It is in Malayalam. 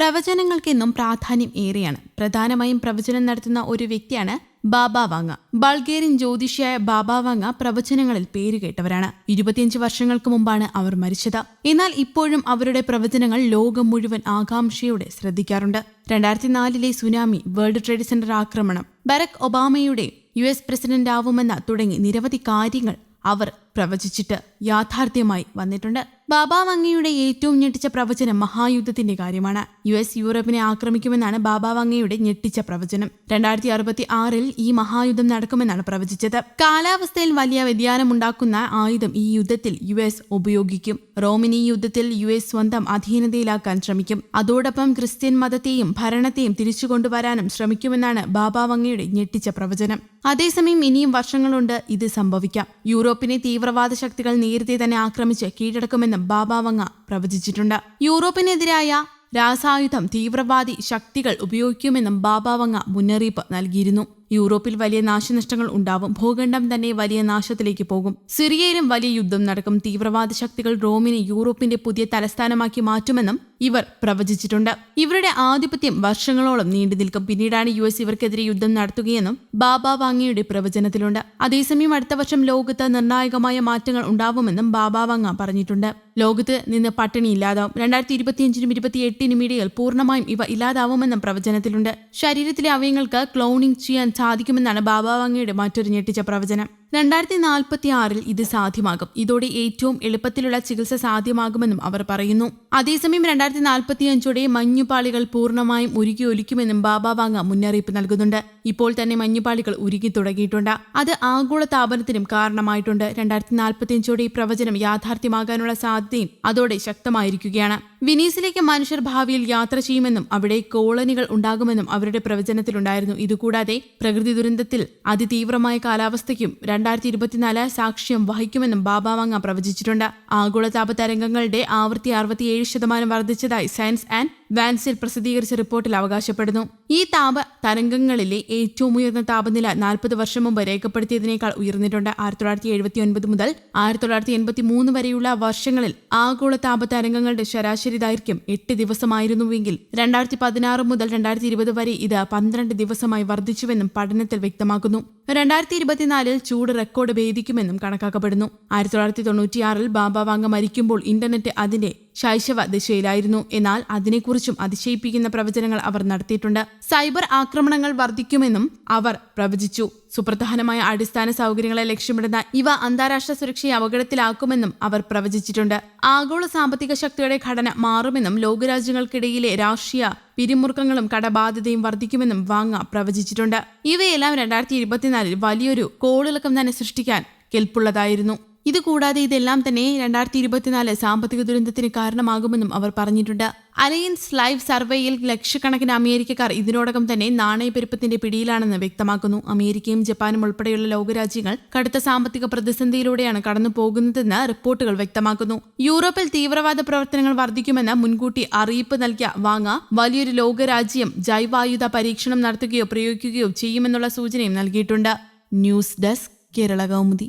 പ്രവചനങ്ങൾക്കെന്നും പ്രാധാന്യം ഏറെയാണ്. പ്രധാനമായും പ്രവചനം നടത്തുന്ന ഒരു വ്യക്തിയാണ് ബാബ വാങ്ങ. ബൾഗേറിയൻ ജ്യോതിഷിയായ ബാബ വാങ്ങ പ്രവചനങ്ങളിൽ പേരുകേട്ടവരാണ് ഇരുപത്തിയഞ്ച് വർഷങ്ങൾക്ക് മുമ്പാണ് അവർ മരിച്ചത്. എന്നാൽ ഇപ്പോഴും അവരുടെ പ്രവചനങ്ങൾ ലോകം മുഴുവൻ ആകാംക്ഷയോടെ ശ്രദ്ധിക്കാറുണ്ട്. രണ്ടായിരത്തി നാലിലെ സുനാമി വേൾഡ് ട്രേഡ് സെന്റർ ആക്രമണം. ബരക് ഒബാമയുടെ യു എസ് പ്രസിഡന്റ് ആവുമെന്ന തുടങ്ങി നിരവധി കാര്യങ്ങൾ അവർ പ്രവചിച്ചിട്ട് യാഥാർത്ഥ്യമായി വന്നിട്ടുണ്ട്. ബാബ വങ്ങയുടെ ഏറ്റവും ഞെട്ടിച്ച പ്രവചനം മഹായുദ്ധത്തിന്റെ കാര്യമാണ്. യു എസ് യൂറോപ്പിനെ ആക്രമിക്കുമെന്നാണ് ബാബ വങ്ങയുടെ ഞെട്ടിച്ച പ്രവചനം. രണ്ടായിരത്തി അറുപത്തി ആറിൽ ഈ മഹായുദ്ധം നടക്കുമെന്നാണ് പ്രവചിച്ചത്. കാലാവസ്ഥയിൽ വലിയ വ്യതിയാനമുണ്ടാക്കുന്ന ആയുധം ഈ യുദ്ധത്തിൽ യു എസ് ഉപയോഗിക്കും. റോമിൻ ഈ യുദ്ധത്തിൽ യു എസ് സ്വന്തം അധീനതയിലാക്കാൻ ശ്രമിക്കും. അതോടൊപ്പം ക്രിസ്ത്യൻ മതത്തെയും ഭരണത്തെയും തിരിച്ചു കൊണ്ടുവരാനും ശ്രമിക്കുമെന്നാണ് ബാബ വങ്ങയുടെ ഞെട്ടിച്ച പ്രവചനം. അതേസമയം ഇനിയും വർഷങ്ങളുണ്ട് ഇത് സംഭവിക്കാം. യൂറോപ്പിനെ തീവ്രവാദ ശക്തികൾ നേരത്തെ തന്നെ ആക്രമിച്ച് കീഴടക്കുമെന്നും ബാബാവങ്ങ പ്രവചിച്ചിട്ടുണ്ട്. യൂറോപ്പിനെതിരായ രാസായുധം തീവ്രവാദി ശക്തികൾ ഉപയോഗിക്കുമെന്നും ബാബാവങ്ങ മുന്നറിയിപ്പ് നൽകിയിരുന്നു. യൂറോപ്പിൽ വലിയ നാശനഷ്ടങ്ങൾ ഉണ്ടാവും. ഭൂഖണ്ഡം തന്നെ വലിയ നാശത്തിലേക്ക് പോകും. സിറിയയിലും വലിയ യുദ്ധം നടക്കും. തീവ്രവാദ ശക്തികൾ റോമിനെ യൂറോപ്പിന്റെ പുതിയ തലസ്ഥാനമാക്കി മാറ്റുമെന്നും ഇവർ പ്രവചിച്ചിട്ടുണ്ട്. ഇവരുടെ ആധിപത്യം വർഷങ്ങളോളം നീണ്ടു നിൽക്കും. പിന്നീടാണ് യു എസ് ഇവർക്കെതിരെ യുദ്ധം നടത്തുകയെന്നും ബാബ വാങ്ങയുടെ പ്രവചനത്തിലുണ്ട്. അതേസമയം അടുത്ത വർഷം ലോകത്ത് നിർണായകമായ മാറ്റങ്ങൾ ഉണ്ടാവുമെന്നും ബാബ വാങ്ങ പറഞ്ഞിട്ടുണ്ട്. ലോകത്ത് നിന്ന് പട്ടിണി ഇല്ലാതാവും. രണ്ടായിരത്തി ഇരുപത്തിയഞ്ചിനും ഇരുപത്തിയെട്ടിനും ഇടയിൽ പൂർണമായും ഇവ ഇല്ലാതാവുമെന്നും പ്രവചനത്തിലുണ്ട്. ശരീരത്തിലെ അവയങ്ങൾക്ക് ക്ലോണിംഗ് ചെയ്യാൻ സാധിക്കുമെന്നാണ് ബാബാവാങ്ങയുടെ മറ്റൊരു ഞെട്ടിച്ച പ്രവചനം. രണ്ടായിരത്തി നാൽപ്പത്തി ആറിൽ ഇത് സാധ്യമാകും. ഇതോടെ ഏറ്റവും എളുപ്പത്തിലുള്ള ചികിത്സ സാധ്യമാകുമെന്നും അവർ പറയുന്നു. അതേസമയം രണ്ടായിരത്തി നാൽപ്പത്തി അഞ്ചോടെ മഞ്ഞുപാളികൾ പൂർണമായും ഉരുകി ഒലിക്കുമെന്നും ബാബ വാങ്ങ മുന്നറിയിപ്പ് നൽകുന്നുണ്ട്. ഇപ്പോൾ തന്നെ മഞ്ഞുപാളികൾ ഉരുകി തുടങ്ങിയിട്ടുണ്ട്. അത് ആഗോള താപനത്തിനും കാരണമായിട്ടുണ്ട്. രണ്ടായിരത്തി നാൽപ്പത്തി അഞ്ചോടെ ഈ പ്രവചനം യാഥാർത്ഥ്യമാകാനുള്ള സാധ്യതയും അതോടെ ശക്തമായിരിക്കുകയാണ്. വിനീസിലേക്ക് മനുഷ്യർ ഭാവിയിൽ യാത്ര ചെയ്യുമെന്നും അവിടെ കോളനികൾ ഉണ്ടാകുമെന്നും അവരുടെ പ്രവചനത്തിലുണ്ടായിരുന്നു. ഇതുകൂടാതെ പ്രകൃതി ദുരന്തത്തിൽ അതിതീവ്രമായ കാലാവസ്ഥയ്ക്കും രണ്ടായിരത്തി ഇരുപത്തിനാല് സാക്ഷ്യം വഹിക്കുമെന്നും ബാബാവാങ്ങ പ്രവചിച്ചിട്ടുണ്ട്. ആഗോളതാപ തരംഗങ്ങളുടെ ആവൃത്തി അറുപത്തിയേഴ് ശതമാനം വർദ്ധിച്ചതായി സയൻസ് ആൻഡ് വാൻസിൽ പ്രസിദ്ധീകരിച്ച റിപ്പോർട്ടിൽ അവകാശപ്പെടുന്നു. ഈ താപ തരംഗങ്ങളിലെ ഏറ്റവും ഉയർന്ന താപനില നാൽപ്പത് വർഷം മുമ്പ് രേഖപ്പെടുത്തിയതിനേക്കാൾ ഉയർന്നിട്ടുണ്ട്. ആയിരത്തി തൊള്ളായിരത്തി എഴുപത്തി ഒൻപത് മുതൽ ആയിരത്തി തൊള്ളായിരത്തി എൺപത്തി മൂന്ന് വരെയുള്ള വർഷങ്ങളിൽ ആഗോള താപ തരംഗങ്ങളുടെ ശരാശരി ദൈർഘ്യം എട്ട് ദിവസമായിരുന്നുവെങ്കിൽ രണ്ടായിരത്തി പതിനാറ് മുതൽ രണ്ടായിരത്തി ഇരുപത് വരെ ഇത് പന്ത്രണ്ട് ദിവസമായി വർദ്ധിച്ചുവെന്നും പഠനത്തിൽ വ്യക്തമാക്കുന്നു. രണ്ടായിരത്തി ഇരുപത്തിനാലിൽ ചൂട് റെക്കോർഡ് ഭേദിക്കുമെന്നും കണക്കാക്കപ്പെടുന്നു. ആയിരത്തി തൊള്ളായിരത്തി തൊണ്ണൂറ്റിയാറിൽ ബാബ വാങ്ങ മരിക്കുമ്പോൾ ഇന്റർനെറ്റ് അതിന്റെ ശൈശവ ദിശയിലായിരുന്നു എന്നാൽ അതിനെക്കുറിച്ചും അതിശയിപ്പിക്കുന്ന പ്രവചനങ്ങൾ അവർ നടത്തിയിട്ടുണ്ട്. സൈബർ ആക്രമണങ്ങൾ വർദ്ധിക്കുമെന്നും അവർ പ്രവചിച്ചു. സുപ്രധാനമായ അടിസ്ഥാന സൗകര്യങ്ങളെ ലക്ഷ്യമിടുന്ന ഇവ അന്താരാഷ്ട്ര സുരക്ഷയെ അപകടത്തിലാക്കുമെന്നും അവർ പ്രവചിച്ചിട്ടുണ്ട്. ആഗോള സാമ്പത്തിക ശക്തിയുടെ ഘടന മാറുമെന്നും ലോകരാജ്യങ്ങൾക്കിടയിലെ രാഷ്ട്രീയ പിരിമുറുക്കങ്ങളും കടബാധ്യതയും വർദ്ധിക്കുമെന്നും വാങ്ങ പ്രവചിച്ചിട്ടുണ്ട്. ഇവയെല്ലാം രണ്ടായിരത്തി ഇരുപത്തിനാലിൽ വലിയൊരു കോളിളക്കം തന്നെ സൃഷ്ടിക്കാൻ കെൽപ്പുള്ളതായിരുന്നു. ഇതുകൂടാതെ ഇതെല്ലാം തന്നെ രണ്ടായിരത്തി ഇരുപത്തിനാല് സാമ്പത്തിക ദുരന്തത്തിന് കാരണമാകുമെന്നും അവർ പറഞ്ഞിട്ടുണ്ട്. അലയൻസ് ലൈവ് സർവേയിൽ ലക്ഷക്കണക്കിന് അമേരിക്കക്കാർ ഇതിനോടകം തന്നെ നാണയപ്പെരുപ്പത്തിന്റെ പിടിയിലാണെന്ന് വ്യക്തമാക്കുന്നു. അമേരിക്കയും ജപ്പാനും ഉൾപ്പെടെയുള്ള ലോകരാജ്യങ്ങൾ കടുത്ത സാമ്പത്തിക പ്രതിസന്ധിയിലൂടെയാണ് കടന്നു പോകുന്നതെന്ന് റിപ്പോർട്ടുകൾ വ്യക്തമാക്കുന്നു. യൂറോപ്പിൽ തീവ്രവാദ പ്രവർത്തനങ്ങൾ വർദ്ധിക്കുമെന്ന് മുൻകൂട്ടി അറിയിപ്പ് നൽകിയ വാങ്ങ വലിയൊരു ലോകരാജ്യം ജൈവായുധ പരീക്ഷണം നടത്തുകയോ പ്രയോഗിക്കുകയോ ചെയ്യുമെന്നുള്ള സൂചനയും നൽകിയിട്ടുണ്ട്. News desk Kerala Kaumudi